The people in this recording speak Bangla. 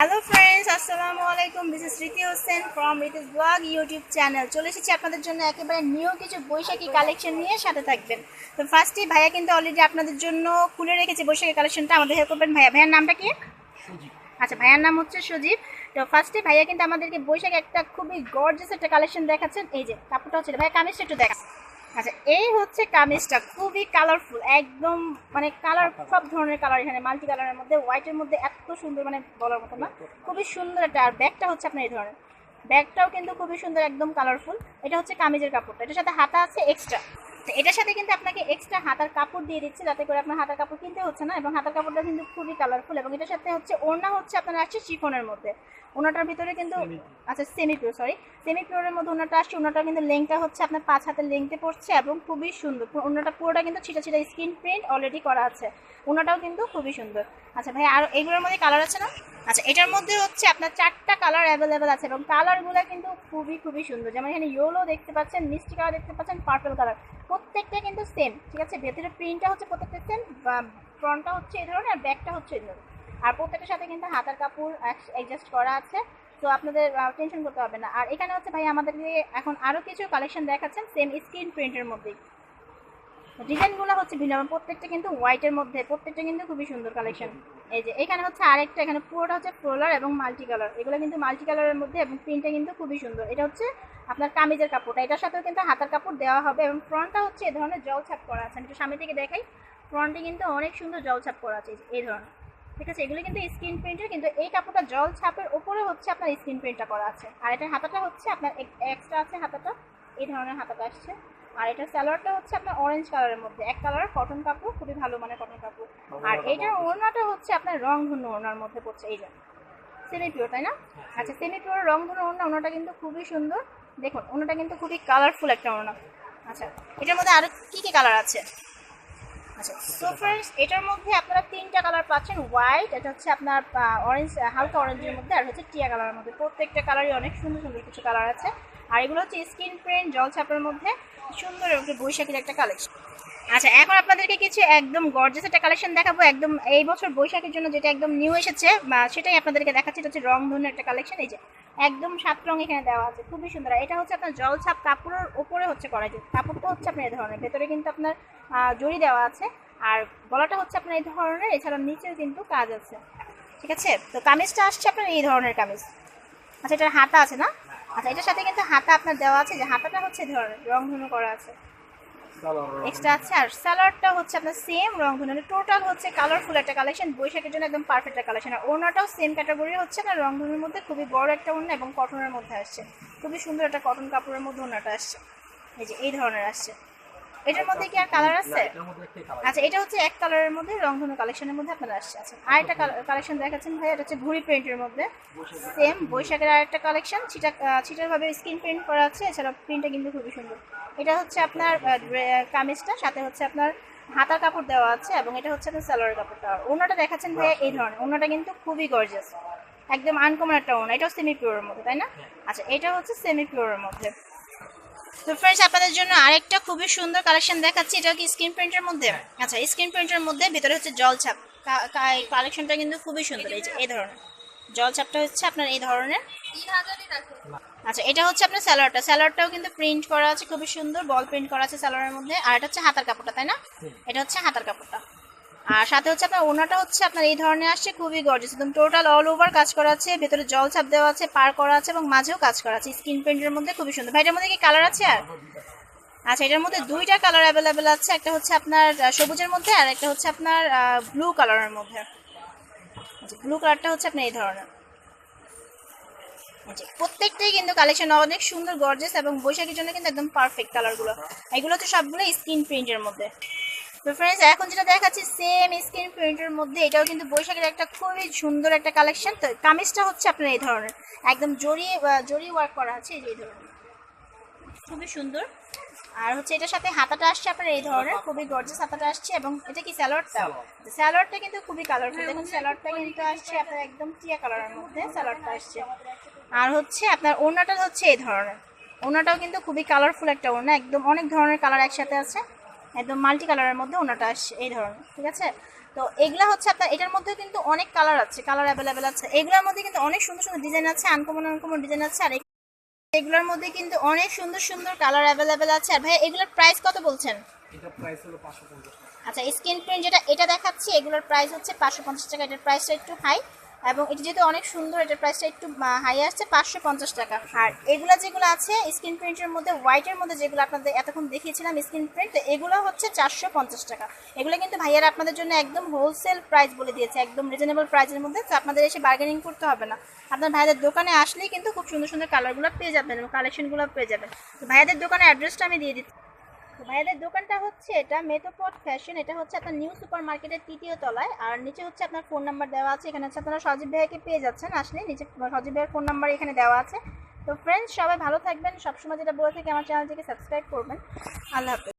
হ্যালো ফ্রেন্ডস আসসালামু আলাইকুম this is Riti Hossain from Riti's blog YouTube channel চলে এসেছি আপনাদের জন্য একেবারে নিউ কিছু বৈশাখী কালেকশন নিয়ে সাথে থাকবেন। তো ফার্স্টে ভাইয়া কিন্তু অলরেডি আপনাদের জন্য খুলে রেখেছে বৈশাখী কালেকশনটা আমাদের হেল্প করবেন ভাইয়া। ভাইয়ার নামটা কি? আচ্ছা ভাইয়ার নাম হচ্ছে সজীব তো ফার্স্টে ভাইয়া কিন্তু আমাদেরকে বৈশাখী একটা খুবই গর্জিয়াস একটা কালেকশন দেখাচ্ছেন। এই যে কাপড়টা হচ্ছে ভাইয়া কামিজটা একটু দেখা আচ্ছা এই হচ্ছে কামিজটা, খুবই কালারফুল একদম মানে কালার সব ধরনের কালার এখানে মাল্টি কালারের মধ্যে হোয়াইটের মধ্যে এত সুন্দর মানে বলার মতো না। খুবই সুন্দর একটা, আর ব্যাগটা হচ্ছে আপনার এই ধরনের। ব্যাগটাও কিন্তু খুবই সুন্দর, একদম কালারফুল এটা হচ্ছে কামিজের কাপড়টা, এটার সাথে হাতা আছে এক্সট্রা তো এটার সাথে কিন্তু আপনাকে এক্সট্রা হাতার কাপড় দিয়ে দিচ্ছে, যাতে করে আপনার হাতার কাপড় কিনতে হচ্ছে না, এবং হাতার কাপড়টা কিন্তু খুবই কালারফুল এবং এটার সাথে হচ্ছে ওড়না হচ্ছে আপনার আসছে শিফনের মধ্যে। ওনাটার ভিতরে কিন্তু আচ্ছা সেমি পিওর সরি সেমি পিওরের মধ্যে ওনাটা আসছে ওনাটা কিন্তু লেংটা হচ্ছে আপনার পাঁচ হাতের লেংতে পড়ছে এবং খুবই সুন্দর। ওনাটা পুরোটা কিন্তু ছিটা ছিটা স্ক্রিন প্রিন্ট অলরেডি করা আছে। ওনাটাও কিন্তু খুবই সুন্দর। আচ্ছা ভাই আর এগুলোর মধ্যে কালার আছে না? আচ্ছা এটার মধ্যে হচ্ছে আপনার চারটা কালার অ্যাভেলেবেল আছে এবং কালারগুলো কিন্তু খুবই খুবই সুন্দর। যেমন এখানে ইয়েলো দেখতে পাচ্ছেন মিষ্টি কালার দেখতে পাচ্ছেন পার্পল কালার প্রত্যেকটা কিন্তু সেম ঠিক আছে? ভেতরে প্রিন্টটা হচ্ছে প্রত্যেকটা সেম ফ্রন্টটা হচ্ছে এই ধরনের আর ব্যাকটা হচ্ছে এই ধরনের। আর প্রত্যেকের সাথে কিন্তু হাতার কাপড় অ্যাডজাস্ট করা আছে। তো আপনাদের টেনশন করতে হবে না। আর এখানে হচ্ছে ভাই আমাদেরকে এখন আরও কিছু কালেকশন দেখাচ্ছেন সেম স্ক্রিন প্রিন্টের মধ্যেই। ডিজাইনগুলো হচ্ছে ভিন্ন প্রত্যেকটা কিন্তু হোয়াইটের মধ্যে, প্রত্যেকটা কিন্তু খুবই সুন্দর কালেকশন এই যে, এখানে হচ্ছে আরেকটা, এখানে পুরোটা হচ্ছে ফ্লোলার এবং মাল্টি কালার এগুলো কিন্তু মাল্টি কালারের মধ্যে, এবং প্রিন্টটা কিন্তু খুবই সুন্দর। এটা হচ্ছে আপনার কামিজের কাপড়টা। এটার সাথেও কিন্তু হাতার কাপড় দেওয়া হবে, এবং ফ্রন্টটা হচ্ছে এ ধরনের জল ছাপ করা আছে। আমি একটু সামনে থেকে দেখাই। ফ্রন্টে কিন্তু অনেক সুন্দর জল ছাপ করা আছে, এই ধরনের। ঠিক আছে এগুলো কিন্তু স্ক্রিন প্রিন্টের কিন্তু এই কাপড়টা জল ছাপের উপরে হচ্ছে আপনার স্ক্রিন প্রিন্টটা করা আছে। আর এটার হাতাটা হচ্ছে আপনার এক্সট্রা আছে হাতাটা এই ধরনের হাতাটা আসছে। আর এটা স্যালোয়ারটা হচ্ছে আপনার অরেঞ্জ কালারের মধ্যে। এক কালারের কটন কাপড় খুবই ভালো মানে কটন কাপড়। আর এইটার ওড়নাটা হচ্ছে আপনার রং ধন্য ওড়নার মধ্যে পড়ছে এই যে। সেমি পিওর তাই না? আচ্ছা সেমি পিওর রং ধন্য ওড়না ওনাটা কিন্তু খুবই সুন্দর। দেখুন ওনাটা কিন্তু খুবই কালারফুল একটা ওড়না। আচ্ছা এটার মধ্যে আরও কী কী কালার আছে? আচ্ছা সো ফ্রেন্ডস এটার মধ্যে আপনারা তিনটা কালার পাচ্ছেন হোয়াইট এটা হচ্ছে আপনার অরেঞ্জ হালকা অরেঞ্জের মধ্যে আর হচ্ছে টিয়া কালারের মধ্যে। প্রত্যেকটা কালারই অনেক সুন্দর সুন্দর কিছু কালার আছে। আর এগুলো হচ্ছে স্কিন প্রিন্ট জল ছাপের মধ্যে সুন্দর বৈশাখীর একটা কালেকশন আচ্ছা এখন আপনাদেরকে কিছু একদম গর্জেস একটা কালেকশন দেখাবো। একদম এই বছর বৈশাখের জন্য যেটা একদম নিউ এসেছে সেটাই আপনাদেরকে দেখাচ্ছি এটা হচ্ছে রং ধরনের একটা কালেকশন এই যে একদম সাত রং এখানে দেওয়া আছে, খুবই সুন্দর। এটা হচ্ছে আপনার জল ছাপ, কাপড়ের ওপরে হচ্ছে করা যায় কাপড়টা হচ্ছে আপনার এই ধরনের, ভেতরে কিন্তু আপনার জড়ি দেওয়া আছে। আর গলাটা হচ্ছে আপনার এই ধরনের এছাড়া নিচেও কিন্তু কাজ আছে। ঠিক আছে? তো কামিজটা আসছে আপনার এই ধরনের কামিজ। আচ্ছা এটার হাতা আছে না? আচ্ছা এটার সাথে কিন্তু হাতা আপনার দেওয়া আছে, যে হাতাটা হচ্ছে ধরনের রং ধনু করা আছে। এক্সট্রা আছে, আর স্যালাডটা হচ্ছে আপনার সেম রং ধনু টোটাল হচ্ছে কালারফুল একটা কালেকশন বৈশাখের জন্য একদম পারফেক্ট কালেকশন আর ওনাটাও সেম ক্যাটাগরি হচ্ছে না রং ধনুর মধ্যে খুবই বড় একটা ওড়না এবং কটনের মধ্যে আসছে। খুবই সুন্দর একটা কটন কাপড়ের মধ্যে ওনাটা আসছে। এই যে, এই ধরনের আসছে। এটার মধ্যে কি আর কালার আছে? আচ্ছা এটা হচ্ছে এক কালারের মধ্যে রংধনু কালেকশনের মধ্যে আপনার আসছে। আচ্ছা আরেকটা কালেকশন দেখাচ্ছেন ভাই এটা হচ্ছে ভুড়ি প্রিন্টের মধ্যে। সেম বৈশাখের আরেকটা কালেকশন ছিটা আহ, ছিটার ভাবে স্ক্রিন প্রিন্ট করা আছে এছাড়া প্রিন্টটা কিন্তু খুবই সুন্দর। এটা হচ্ছে আপনার কামিজটা সাথে হচ্ছে আপনার হাতার কাপড় দেওয়া আছে এবং এটা হচ্ছে আপনার সালোয়ার কাপড়টা ওনাটা দেখাচ্ছেন ভাই এই ধরনের। ওনাটা কিন্তু খুবই গর্জিয়াস একদম আনকমন একটা ওনা এটাও সেমি পিওরের মধ্যে তাই না? আচ্ছা এটা হচ্ছে সেমি পিওরের মধ্যে। তো ফ্রেন্ডস আপনাদের জন্য আরেকটা খুবই সুন্দর কালেকশন দেখাচ্ছি। এটা কি স্ক্রিন প্রিন্টের মধ্যে। আচ্ছা স্ক্রিন প্রিন্টের মধ্যে ভিতরে হচ্ছে জল ছাপ। কালেকশনটা কিন্তু খুবই সুন্দর। এই যে এই ধরনের। জল ছাপটা হচ্ছে আপনার এই ধরনের। আচ্ছা এটা হচ্ছে আপনার স্যালোয়ারটা স্যালোয়ারটাও কিন্তু প্রিন্ট করা আছে খুবই সুন্দর। বল প্রিন্ট করা আছে স্যালোয়ারের মধ্যে। আর এটা হচ্ছে হাতার কাপড়টা তাই না? এটা হচ্ছে হাতার কাপড়টা। আর সাথে হচ্ছে আপনার ওনাটা হচ্ছে আপনার এই ধরনের আসছে, খুবই গর্জিয়াস একদম টোটাল অল ওভার কাজ করা আছে, ভেতরে জল ছাপ দেওয়া আছে, পার করা আছে এবং মাঝেও কাজ করা আছে। স্ক্রিন প্রিন্টের মধ্যে খুবই সুন্দর। ভাই, এটার মধ্যে কি কালার আছে আর? আচ্ছা এটার মধ্যে দুইটা কালার অ্যাভেলেবেল আছে, একটা হচ্ছে আপনার সবুজের মধ্যে আর একটা হচ্ছে আপনার ব্লু কালারের মধ্যে। ব্লু কালারটা হচ্ছে আপনার এই ধরনের। প্রত্যেকটাই কিন্তু কালেকশন অনেক সুন্দর গর্জেস এবং বৈশাখীর জন্য কিন্তু একদম পারফেক্ট কালারগুলো এগুলো তো সবগুলো স্ক্রিন প্রিন্টের মধ্যে। তো ফ্রেন্ডস এখন যেটা দেখাচ্ছি সেম স্ক্রিন প্রিন্টের মধ্যে এটাও কিন্তু বৈশাখের একটা খুবই সুন্দর একটা কালেকশন তো কামিজটা হচ্ছে আপনার এই ধরনের। একদম জড়িয়ে জড়িয়ে ওয়ার্ক করা আছে এই যে এই ধরনের। খুবই সুন্দর। আর হচ্ছে এটার সাথে হাতাটা আসছে আপনার এই ধরনের। খুবই গর্জিয়াস হাতাটা আসছে। এবং এটা কি স্যালোয়ারটা স্যালোয়ারটা কিন্তু খুবই কালারফুল দেখুন স্যালোয়ারটা কিন্তু আসছে আপনার একদম টিয়া কালারের মধ্যে স্যালোয়ারটা আসছে। আর হচ্ছে আপনার ওড়নাটা হচ্ছে এই ধরনের। ওড়নাটাও কিন্তু খুবই কালারফুল একটা ওড়না। একদম অনেক ধরনের কালার একসাথে আছে। একদম মাল্টি কালারের মধ্যে ওনাটা আসছে এই ধরনের ঠিক আছে? তো এগুলা হচ্ছে আপনার এটার মধ্যে কিন্তু অনেক কালার আছে কালার অ্যাভেলেবেল আছে। এগুলোর মধ্যে কিন্তু অনেক সুন্দর সুন্দর ডিজাইন আছে আনকমন আনকমন ডিজাইন আছে আর এগুলোর মধ্যে কিন্তু অনেক সুন্দর সুন্দর কালার অ্যাভেলেবেল আছে। আর ভাই এগুলোর প্রাইস কত বলছেন? এটা প্রাইস হলো পাঁচশো পঞ্চাশ টাকা। আচ্ছা স্ক্রিন প্রিন্ট যেটা এটা দেখাচ্ছি এগুলোর প্রাইস হচ্ছে পাঁচশো পঞ্চাশ টাকা এটার প্রাইসটা একটু হাই এবং এটা যেহেতু অনেক সুন্দর, এটার প্রাইসটা একটু হাই আসছে, পাঁচশো পঞ্চাশ টাকা। আর এগুলো যেগুলো আছে স্ক্রিন প্রিন্টের মধ্যে হোয়াইটের মধ্যে যেগুলো আপনাদের এতক্ষণ দেখিয়েছিলাম স্ক্রিন প্রিন্ট এগুলো হচ্ছে চারশো পঞ্চাশ টাকা। এগুলো কিন্তু ভাইয়ারা আপনাদের জন্য একদম হোলসেল প্রাইস বলে দিয়েছে, একদম রিজনেবল প্রাইসের মধ্যে, তো আপনাদের এসে বার্গেনিং করতে হবে না। আপনার ভাইয়াদের দোকানে আসলেই কিন্তু খুব সুন্দর সুন্দর কালারগুলো পেয়ে যাবেন এবং কালেকশনগুলো পেয়ে যাবেন। তো ভাইয়াদের দোকানের অ্যাড্রেসটা আমি দিয়ে দিচ্ছি। ভাইয়াদের দোকানটা হচ্ছে এটা মেটোপট ফ্যাশন, এটা হচ্ছে আপনার নিউ সুপার মার্কেটের তৃতীয় তলায়, আর নিচে হচ্ছে আপনার ফোন নাম্বার দেওয়া আছে, এখানে হচ্ছে আপনারা সজীব ভাইয়াকে পেয়ে যাচ্ছেন আসলে, নিচে সজীব ভাইয়ের ফোন নাম্বার এখানে দেওয়া আছে। তো ফ্রেন্ডস সবাই ভালো থাকবেন, সবসময় যেটা বলে থাকি, আমার চ্যানেলটিকে সাবস্ক্রাইব করবেন। আল্লাহ হাফেজ।